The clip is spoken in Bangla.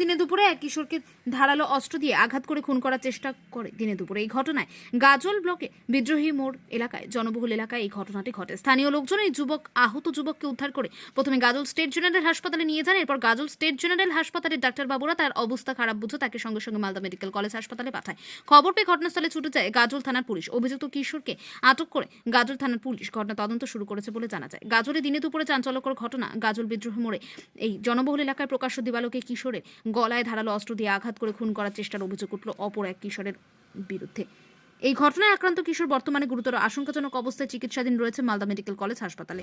দিনে দুপুরে এক কিশোরকে ধারালো অস্ত্র দিয়ে আঘাত করে খুন করার চেষ্টা করে দিনে দুপুরে। এই ঘটনায় গাজল ব্লকে বিদ্রোহী মোড় এলাকায়, জনবহুল এলাকায় এই ঘটনাটি ঘটে। স্থানীয় লোকজন এই যুবক, আহত যুবককে উদ্ধার করে প্রথমে গাজল স্টেট জেনারেল হাসপাতালে নিয়ে যান, এরপর গাজল স্টেট জেনারেল হাসপাতালের ডাক্তারবাবুরা তার অবস্থা খারাপ বুঝে তাকে সঙ্গে সঙ্গে মালদা মেডিকেল কলেজ হাসপাতালে পাঠায়। খবর পেয়ে ঘটনাস্থলে ছুটে যায় গাজল থানার পুলিশ। অভিযুক্ত কিশোরকে আটক করে গাজল থানার পুলিশ ঘটনা তদন্ত শুরু করেছে বলে জানা যায়। গাজলে দিনে দুপুরে চাঞ্চল্যকর ঘটনা, গাজল বিদ্রোহ মোড়ে এই জনবহুল এলাকায় প্রকাশ্য দিবালোকে কিশোরে কিশোরের গলায় ধারালো অস্ত্র দিয়ে আঘাত করে খুন করার চেষ্টার অভিযোগ উঠল অপর এক কিশোরের বিরুদ্ধে। এই ঘটনায় আক্রান্ত কিশোর বর্তমানে গুরুতর আশঙ্কাজনক অবস্থায় চিকিৎসাধীন রয়েছে মালদা মেডিকেল কলেজ হাসপাতালে।